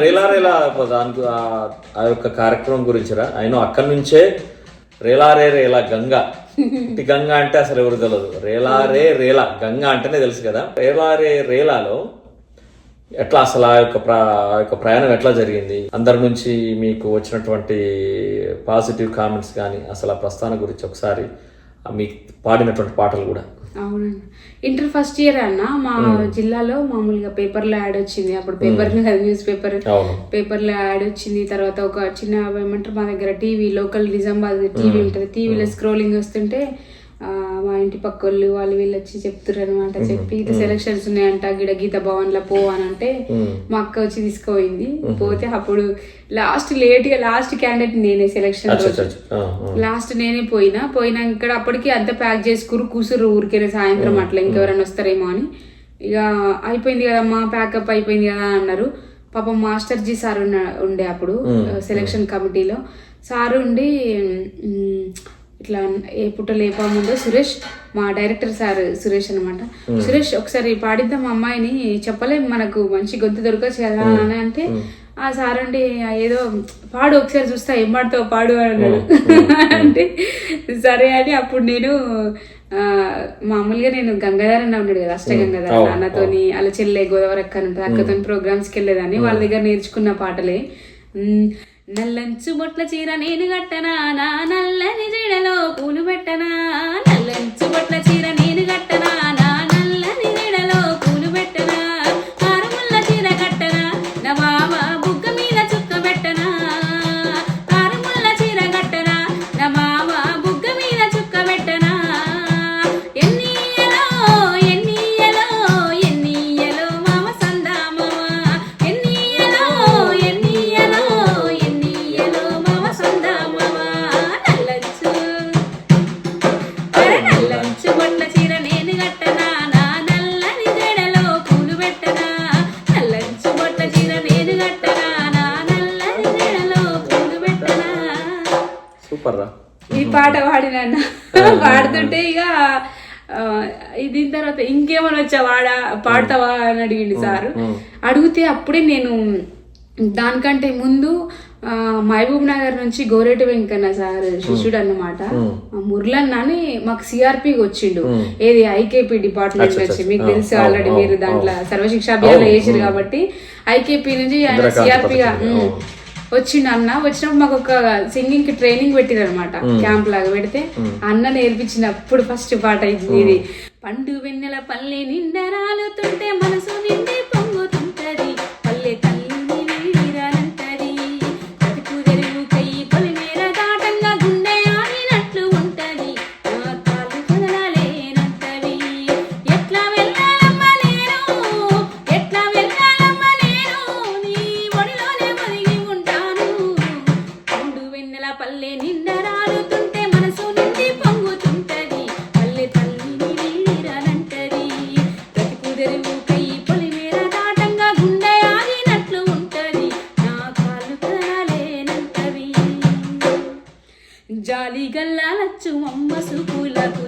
రేలా రేలా దానికి ఆ- యొక్క కార్యక్రమం గురించిరా ఆయన అక్కడి నుంచే రేలారే రేలా గంగా. ఇటు గంగా అంటే అసలు ఎవరు తెలియదు రేలారే రేలా గంగా అంటేనే తెలుసు కదా. రేలారే రేలాలో ఎట్లా అసలు ఆ యొక్క ఆ యొక్క ప్రయాణం ఎట్లా జరిగింది? అందరి నుంచి మీకు వచ్చినటువంటి పాజిటివ్ కామెంట్స్ కానీ అసలు ఆ ప్రస్థానం గురించి ఒకసారి మీకు పాడినటువంటి పాటలు కూడా అవునండి. ఇంటర్ ఫస్ట్ ఇయర్ అన్న మా జిల్లాలో మామూలుగా పేపర్లో యాడ్ వచ్చింది. అప్పుడు పేపర్ న్యూస్ పేపర్ పేపర్లో యాడ్ వచ్చింది. తర్వాత ఒక చిన్న ఏమంటారు మా దగ్గర టీవీ లోకల్ నిజామాబాద్ టీవీ ఉంటుంది. టీవీలో స్క్రోలింగ్ వస్తుంటే మా ఇంటి పక్క వాళ్ళు వాళ్ళు వీళ్ళు వచ్చి చెప్తున్నారు అనమాట చెప్పి ఇట్లా సెలక్షన్స్ ఉన్నాయంట. గిడ గీత భవన్లో పో అని అంటే మా అక్క వచ్చి తీసుకుపోయింది. పోతే అప్పుడు లాస్ట్ లేట్గా లాస్ట్ క్యాండిడేట్ నేనే సెలక్షన్. లాస్ట్ నేనే పోయినా. పోయినా ఇక్కడ అప్పటికి అంత ప్యాక్ చేసుకురు కూసురు ఊరికే సాయంత్రం అట్లా. ఇంకెవరైనా వస్తారేమో అని. ఇక అయిపోయింది కదమ్మా ప్యాకప్ అయిపోయింది కదా అని అన్నారు. పాపం మాస్టర్ జీ సార్ ఉండే అప్పుడు సెలక్షన్ కమిటీలో సార్ ఉండి ఇట్లా ఏ పుట్ట లేపా ముందు సురేష్ మా డైరెక్టర్ సార్ సురేష్ అన్నమాట. సురేష్ ఒకసారి పాడిద్దాం మా అమ్మాయిని. చెప్పలేం మనకు మంచి గొంతు దొరకచ్చు కదా అని అంటే ఆ సార్ అండి ఏదో పాడు ఒకసారి చూస్తా ఏం పాడుతావు పాడు అని అన్నాడు అంటే సరే అని అప్పుడు నేను మామూలుగా నేను గంగాధర్ అన్న ఉన్నాడు కదా అష్ట గంగాధర్ అన్నతోని అలా చెల్లె గోదావరి అక్క అని ప్రోగ్రామ్స్కి వెళ్ళేదాన్ని వాళ్ళ దగ్గర నేర్చుకున్న పాటలే. నల్లంచు బొట్ల చీర నేను కట్టనా? నా నల్లని జడలో పూలు పెట్టనా? నల్లంచు బొట్ల చీర సూపర్ రా ఈ పాట పాడినన్న పాడుతుంటే ఇక ఇది దీని తర్వాత ఇంకేమైనా వచ్చా? వాడా? పాడతావా? అని అడిగిండు సారు. అడిగితే అప్పుడే నేను దానికంటే ముందు మహబూబ్ నగర్ నుంచి గోరేటి వెంకన్న సార్ శిష్యుడు అన్నమాట. మురళన్న అని మాకు సిఆర్పి వచ్చిండు. ఏది ఐకేపీ డిపార్ట్మెంట్ నుంచి? మీకు తెలుసు ఆల్రెడీ మీరు దాంట్లో సర్వశిక్ష అభియాన్లో చేసారు కాబట్టి ఐకేపీ నుంచి ఆయన సిఆర్పిగా. వచ్చిండు అన్న వచ్చినప్పుడు మాకు ఒక సింగింగ్కి ట్రైనింగ్ పెట్టిరు అనమాట క్యాంప్ లాగా పెడితే అన్న నేర్పించినప్పుడు ఫస్ట్ పాట ఇది. పండు వెన్నెల పల్లె నిండా రాలుతుంటే మనసు నిండి జాలి గల్లాలచ్చు అమ్మ సుకులకు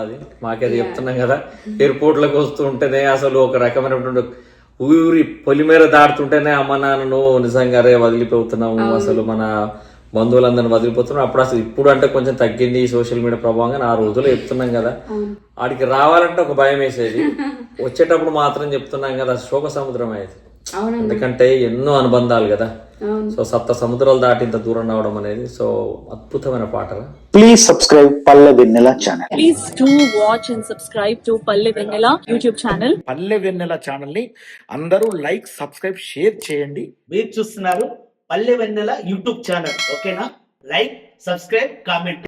రాది మాకేది చెప్తున్నాం కదా ఎయిర్పోర్ట్లకు వస్తూ ఉంటేనే అసలు ఒక రకమైనటువంటి ఊరి పొలిమేర దాటుతుంటేనే అమ్మ నాన్నను నిజంగా రే వదిలిపోతున్నాము అసలు మన బంధువులందరిని వదిలిపోతున్నాం. అప్పుడు అసలు ఇప్పుడు అంటే కొంచెం తగ్గింది ఈ సోషల్ మీడియా ప్రభావంగా ఆ రోజులు చెప్తున్నాం కదా. ఆడికి రావాలంటే ఒక భయం వేసేది. వచ్చేటప్పుడు మాత్రం చెప్తున్నాం కదా శోక సముద్రం అయ్యేది అవునన్నా ఎందుకంటే ఎన్నో అనుబంధాలు కదా. సో సప్త సముద్రాలు దాటి ఇంత దూరం రావడం అనేది సో అద్భుతమైన పాటలు Please subscribe Palla Vinnela channel. Please do watch and subscribe to Palle Venela YouTube channel. పల్లె వెన్నెల ఛానల్ని అందరూ లైక్ సబ్స్క్రైబ్ షేర్ చేయండి. మీరు చూస్తున్నారు పల్లె వెన్నెల యూట్యూబ్ ఛానల్ ఓకేనా లైక్ సబ్స్క్రైబ్ కామెంట్